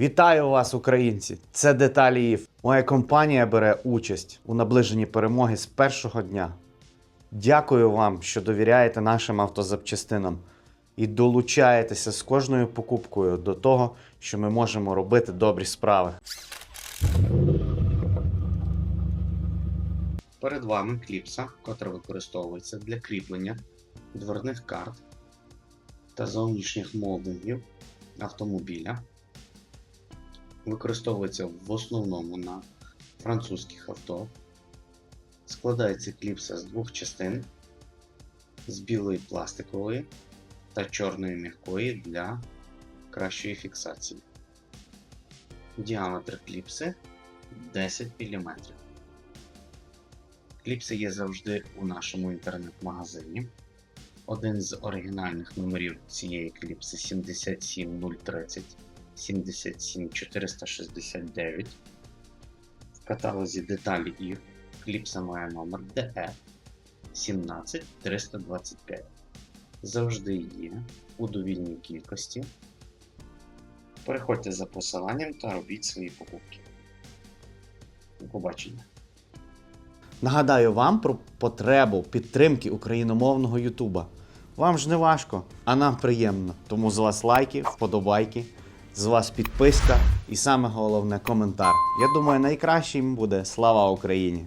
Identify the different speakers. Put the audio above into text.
Speaker 1: Вітаю вас, українці! Це деталі ІФ. Моя компанія бере участь у наближенні перемоги з першого дня. Дякую вам, що довіряєте нашим автозапчастинам і долучаєтеся з кожною покупкою до того, що ми можемо робити добрі справи.
Speaker 2: Перед вами кліпса, котра використовується для кріплення дверних карт та зовнішніх молдингів автомобіля. Використовується в основному на французьких авто. Складається кліпса з двох частин з білої пластикової та чорної м'якої для кращої фіксації. Діаметр кліпси 10 мм. Кліпси є завжди у нашому інтернет-магазині. Один з оригінальних номерів цієї кліпси 77030 77469. В каталозі деталі і кліпса має номер DE 17325. Завжди є у довільній кількості. Переходьте за посиланням та робіть свої покупки. До побачення!
Speaker 1: Нагадаю вам про потребу підтримки україномовного Ютуба. Вам ж не важко, а нам приємно. Тому з вас лайки, вподобайки, з вас підписка і саме головне коментар. Я думаю, найкращим буде слава Україні!